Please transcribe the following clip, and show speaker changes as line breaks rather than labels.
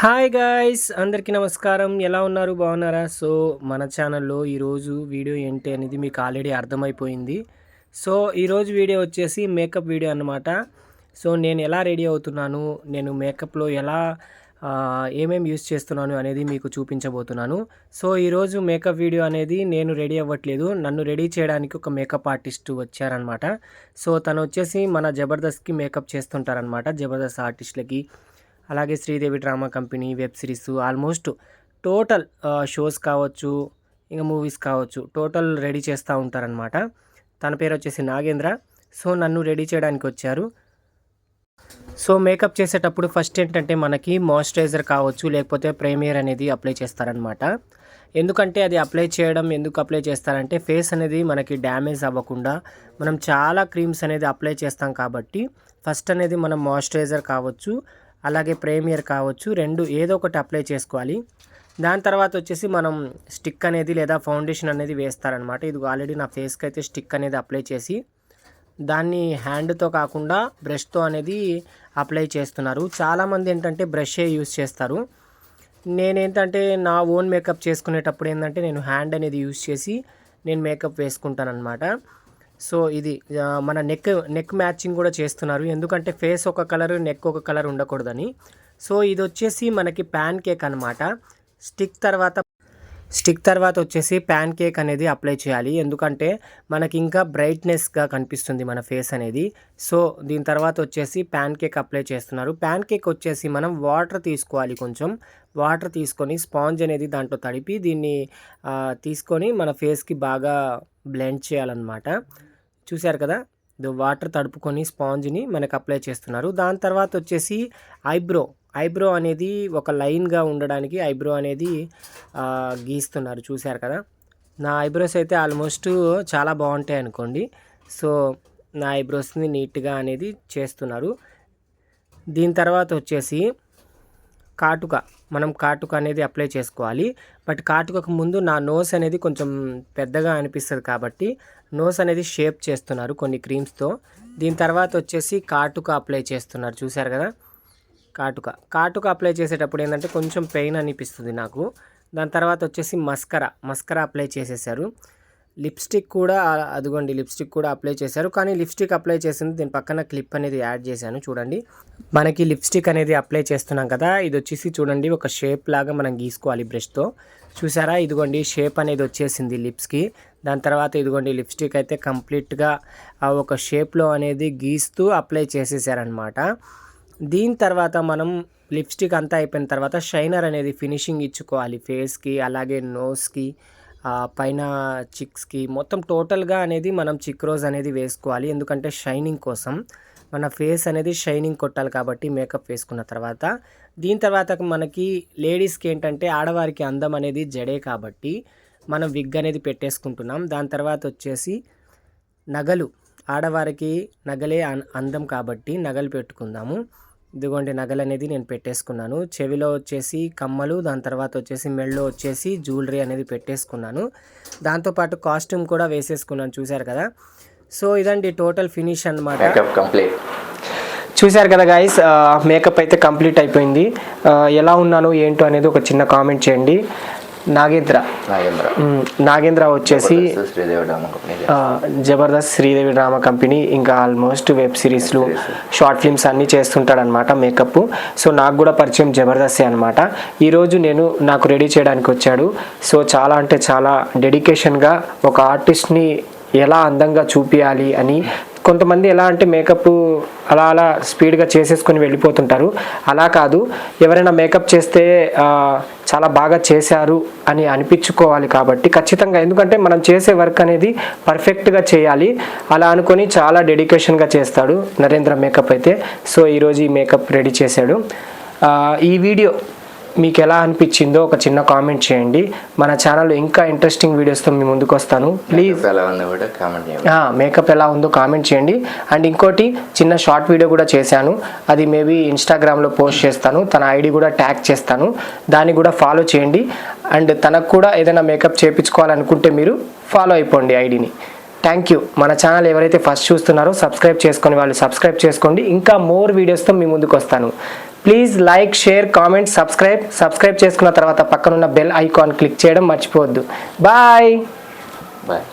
Hi guys అందరికీ నమస్కారం. ఎలా ఉన్నారు? బాగున్నారా? సో మన ఛానల్లో ఈరోజు వీడియో ఏంటి అనేది మీకు ఆల్రెడీ అర్థమైపోయింది. సో ఈరోజు వీడియో వచ్చేసి మేకప్ వీడియో అనమాట సో నేను ఎలా రెడీ అవుతున్నాను? నేను మేకప్లో ఎలా ఏమేమి ఏమేం యూస్ చేస్తున్నాను అనేది మీకు చూపించబోతున్నాను. సో ఈరోజు మేకప్ వీడియో అనేది నేను రెడీ అవ్వట్లేదు. నన్ను రెడీ చేయడానికి ఒక మేకప్ ఆర్టిస్ట్ వచ్చారనమాట సో తను వచ్చేసి మన జబర్దస్త్కి మేకప్ చేస్తుంటారనమాట జబర్దస్త్ ఆర్టిస్టులకి. అలాగే Sridevi drama company web series almost total shows కావచ్చు ఇంకా మూవీస్ కావచ్చు టోటల్ రెడీ చేస్తూ ఉంటారనమాట తన పేరు వచ్చేసి నాగేంద్ర. సో నన్ను రెడీ చేయడానికి వచ్చారు. సో మేకప్ చేసేటప్పుడు ఫస్ట్ ఏంటంటే మనకి మాయిశ్చరైజర్ కావచ్చు లేకపోతే ప్రేమియర్ అనేది అప్లై చేస్తారనమాట ఎందుకంటే అది అప్లై చేయడం ఎందుకు అప్లై చేస్తారంటే ఫేస్ అనేది మనకి డ్యామేజ్ అవ్వకుండా మనం చాలా క్రీమ్స్ అనేది అప్లై చేస్తాం కాబట్టి ఫస్ట్ అనేది మనం మాయిశ్చరైజర్ కావచ్చు అలాగే ప్రేమియర్ కావచ్చు రెండు ఏదో ఒకటి అప్లై చేసుకోవాలి. దాని తర్వాత వచ్చేసి మనం స్టిక్ అనేది లేదా ఫౌండేషన్ అనేది వేస్తారనమాట ఇది ఆల్రెడీ నా ఫేస్కి అయితే స్టిక్ అనేది అప్లై చేసి దాన్ని హ్యాండ్తో కాకుండా బ్రష్తో అనేది అప్లై చేస్తున్నారు. చాలామంది ఏంటంటే బ్రషే యూస్ చేస్తారు. నేనేంటంటే నా ఓన్ మేకప్ చేసుకునేటప్పుడు ఏంటంటే నేను హ్యాండ్ అనేది యూస్ చేసి నేను మేకప్ వేసుకుంటాను అనమాట సో ఇది మన నెక్ నెక్ మ్యాచింగ్ కూడా చేస్తున్నారు. ఎందుకంటే ఫేస్ ఒక కలర్ నెక్ ఒక కలర్ ఉండకూడదని. సో ఇది వచ్చేసి మనకి ప్యాన్ కేక్ అనమాట స్టిక్ తర్వాత స్టిక్ తర్వాత వచ్చేసి ప్యాన్ కేక్ అనేది అప్లై చేయాలి. ఎందుకంటే మనకి ఇంకా బ్రైట్నెస్గా కనిపిస్తుంది మన ఫేస్ అనేది. సో దీని తర్వాత వచ్చేసి ప్యాన్ కేక్ అప్లై చేస్తున్నారు. ప్యాన్ కేక్ వచ్చేసి మనం వాటర్ తీసుకోవాలి కొంచెం. వాటర్ తీసుకొని స్పాంజ్ అనేది దాంట్లో తడిపి దీన్ని తీసుకొని మన ఫేస్కి బాగా బ్లెండ్ చేయాలన్నమాట. చూశారు కదా? వాటర్ తడుపుకొని స్పాంజ్ని మనకు అప్లై చేస్తున్నారు. దాని తర్వాత వచ్చేసి ఐబ్రో. ఐబ్రో అనేది ఒక లైన్గా ఉండడానికి ఐబ్రో అనేది గీస్తున్నారు. చూశారు కదా? నా ఐబ్రోస్ అయితే ఆల్మోస్ట్ చాలా బాగుంటాయి అనుకోండి. సో నా ఐబ్రోస్ని నీట్గా అనేది చేస్తున్నారు. దీని తర్వాత వచ్చేసి కాటుక. మనం కాటుక అనేది అప్లై చేసుకోవాలి. బట్ కాటుకకు ముందు నా నోస్ అనేది కొంచెం పెద్దగా అనిపిస్తుంది కాబట్టి నోస్ అనేది షేప్ చేస్తున్నారు కొన్ని క్రీమ్స్తో దీని తర్వాత వచ్చేసి కాటుక అప్లై చేస్తున్నారు. చూశారు కదా? కాటుక. కాటుక అప్లై చేసేటప్పుడు ఏంటంటే కొంచెం పెయిన్ అనిపిస్తుంది నాకు. దాని తర్వాత వచ్చేసి మస్కరా మస్కరా అప్లై చేసేసారు. లిప్స్టిక్ కూడా అదిగోండి లిప్స్టిక్ కూడా అప్లై చేశారు. కానీ లిప్స్టిక్ అప్లై చేసింది దీని పక్కన క్లిప్ అనేది యాడ్ చేశాను చూడండి. మనకి లిప్స్టిక్ అనేది అప్లై చేస్తున్నాం కదా ఇది వచ్చేసి చూడండి ఒక షేప్ లాగా మనం గీసుకోవాలి బ్రష్తో. చూసారా? ఇదిగోండి షేప్ అనేది వచ్చేసింది లిప్స్కి. దాని తర్వాత ఇదిగోండి లిప్స్టిక్ అయితే కంప్లీట్గా ఆ ఒక షేప్లో అనేది గీస్తూ అప్లై చేసేసారనమాట దీని తర్వాత మనం లిప్స్టిక్ అంతా అయిపోయిన తర్వాత షైనర్ అనేది ఫినిషింగ్ ఇచ్చుకోవాలి ఫేస్కి అలాగే నోస్కి పైన చిక్స్కి మొత్తం టోటల్గా అనేది మనం చిక్ రోజ్ అనేది వేసుకోవాలి. ఎందుకంటే షైనింగ్ కోసం మన ఫేస్ అనేది షైనింగ్ కొట్టాలి కాబట్టి మేకప్ వేసుకున్న తర్వాత. దీని తర్వాత మనకి లేడీస్కి ఏంటంటే ఆడవారికి అందం అనేది జడే కాబట్టి మనం విగ్ అనేది పెట్టేసుకుంటున్నాం. దాని తర్వాత వచ్చేసి నగలు. ఆడవారికి నగలే అందం కాబట్టి నగలు పెట్టుకుందాము. ఇదిగోండి నగలు అనేది నేను పెట్టేసుకున్నాను. చెవిలో వచ్చేసి కమ్మలు దాని తర్వాత వచ్చేసి మెళ్ళలో వచ్చేసి జ్యువెలరీ అనేది పెట్టేసుకున్నాను. దాంతోపాటు కాస్ట్యూమ్ కూడా వేసేసుకున్నాను చూశారు కదా? సో ఇదండి టోటల్ ఫినిష్ అన్నమాట.
మేకప్ కంప్లీట్
చూశారు కదా గాయస్ మేకప్ అయితే కంప్లీట్ అయిపోయింది. ఎలా ఉన్నాను ఏంటో అనేది ఒక చిన్న కామెంట్ చేయండి. నాగేంద్ర.
నాగేంద్ర.
నాగేంద్ర వచ్చేసి జబర్దస్త్ శ్రీదేవి డ్రామా కంపెనీ ఇంకా ఆల్మోస్ట్ వెబ్ సిరీస్లు షార్ట్ ఫిల్మ్స్ అన్నీ చేస్తుంటాడనమాట మేకప్ సో నాకు కూడా పరిచయం జబర్దస్త్ అనమాట ఈరోజు నేను నాకు రెడీ చేయడానికి వచ్చాడు. సో చాలా అంటే చాలా డెడికేషన్గా ఒక ఆర్టిస్ట్ని ఎలా అందంగా చూపించాలి అని కొంతమంది ఎలా అంటే మేకప్ అలా అలా స్పీడ్గా చేసేసుకొని వెళ్ళిపోతుంటారు. అలా కాదు ఎవరైనా మేకప్ చేస్తే చాలా బాగా చేశారు అని అనిపించుకోవాలి కాబట్టి ఖచ్చితంగా. ఎందుకంటే మనం చేసే వర్క్ అనేది పర్ఫెక్ట్గా చేయాలి. అలా అనుకొని చాలా డెడికేషన్గా చేస్తాడు నరేంద్ర మేకప్ అయితే. సో ఈరోజు ఈ మేకప్ రెడీ చేశాడు. ఈ వీడియో మీకు ఎలా అనిపించిందో ఒక చిన్న కామెంట్ చేయండి. మన ఛానల్లో ఇంకా ఇంట్రెస్టింగ్ వీడియోస్తో మీ ముందుకు వస్తాను. ప్లీజ్
ఎలా ఉందో కూడా కామెంట్ చేయండి.
మేకప్ ఎలా ఉందో కామెంట్ చేయండి. అండ్ ఇంకోటి చిన్న షార్ట్ వీడియో కూడా చేశాను. అది మేబీ ఇన్స్టాగ్రామ్లో పోస్ట్ చేస్తాను. తన ఐడి కూడా ట్యాగ్ చేస్తాను. దాన్ని కూడా ఫాలో చేయండి. అండ్ తనకు కూడా ఏదైనా మేకప్ చేయించుకోవాలనుకుంటే మీరు ఫాలో అయిపోండి ఐడిని థ్యాంక్ యూ మన ఛానల్ ఎవరైతే ఫస్ట్ చూస్తున్నారో సబ్స్క్రైబ్ చేసుకొని వాళ్ళు సబ్స్క్రైబ్ చేసుకోండి. ఇంకా మోర్ వీడియోస్తో మీ ముందుకు వస్తాను. Please like share comment subscribe subscribe చేసుకున్న తర్వాత పక్కనున్న బెల్ ఐకాన్ క్లిక్ చేయడం మర్చిపోవద్దు. Bye
bye